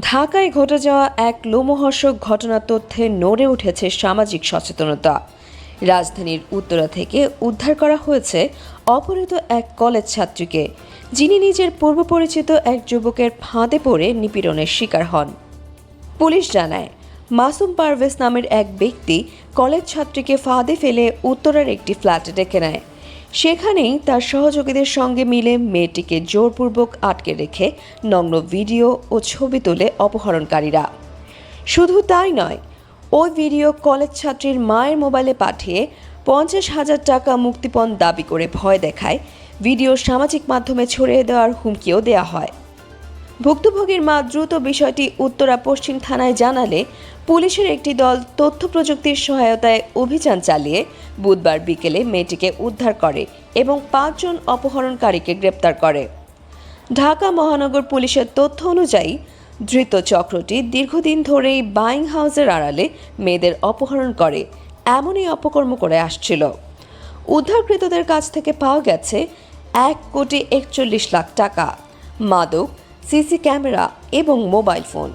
ঢাকায় ঘটে যাওয়া এক লোমহর্ষক ঘটনার তথ্যে নড়ে উঠেছে সামাজিক সচেতনতা। রাজধানীর উত্তরা থেকে উদ্ধার করা হয়েছে অপহৃত এক কলেজ ছাত্রীকে, যিনি নিজের পূর্ব পরিচিত এক যুবকের ফাঁদে পড়ে নিপীড়নের শিকার হন। পুলিশ জানায়, মাসুম পারভেজ নামের এক ব্যক্তি কলেজ ছাত্রীকে ফাঁদে ফেলে উত্তরার একটি ফ্ল্যাটে ডেকে নেয়। সেখানেই তার সহযোগীদের সঙ্গে মিলে মেয়েটিকে জোরপূর্বক আটকে রেখে নগ্ন ভিডিও ও ছবি তোলে অপহরণকারীরা। শুধু তাই নয়, ওই ভিডিও কলেজ ছাত্রীর মায়ের মোবাইলে পাঠিয়ে পঞ্চাশ হাজার টাকা মুক্তিপণ দাবি করে ভয় দেখায়, ভিডিও সামাজিক মাধ্যমে ছড়িয়ে দেওয়ার হুমকিও দেওয়া হয়। ভুক্তভোগীর মা দ্রুত বিষয়টি উত্তরা পশ্চিম থানায় জানালে পুলিশের একটি দল তথ্য প্রযুক্তির সহায়তায় অভিযান চালিয়ে বুধবার বিকেলে মেয়েটিকে উদ্ধার করে এবং পাঁচজন অপহরণকারীকে গ্রেপ্তার করে। ঢাকা মহানগর পুলিশের তথ্য অনুযায়ী, ধৃত চক্রটি দীর্ঘদিন ধরেই বাইং হাউসের আড়ালে মেয়েদের অপহরণ করে, এমনই অপকর্ম করে আসছিল। উদ্ধারকৃতদের কাছ থেকে পাওয়া গেছে এক কোটি একচল্লিশ লাখ টাকা। মাদক সিসি ক্যামেরা এবং মোবাইল ফোন।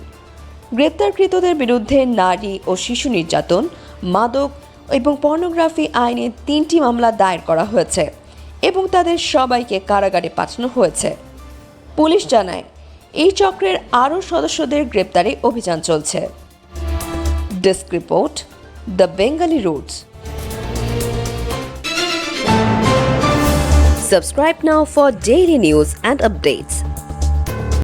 গ্রেপ্তারকৃতদের বিরুদ্ধে নারী ও শিশু নির্যাতন, মাদক এবং পর্নোগ্রাফি আইনে তিনটি মামলা দায়ের করা হয়েছে এবং তাদের সবাইকে কারাগারে পাঠানো হয়েছে। পুলিশ জানায়, এই চক্রের আরও সদস্যদের গ্রেপ্তারে অভিযান চলছে। Desk report, the Bengali Roots. Subscribe now for daily news and updates.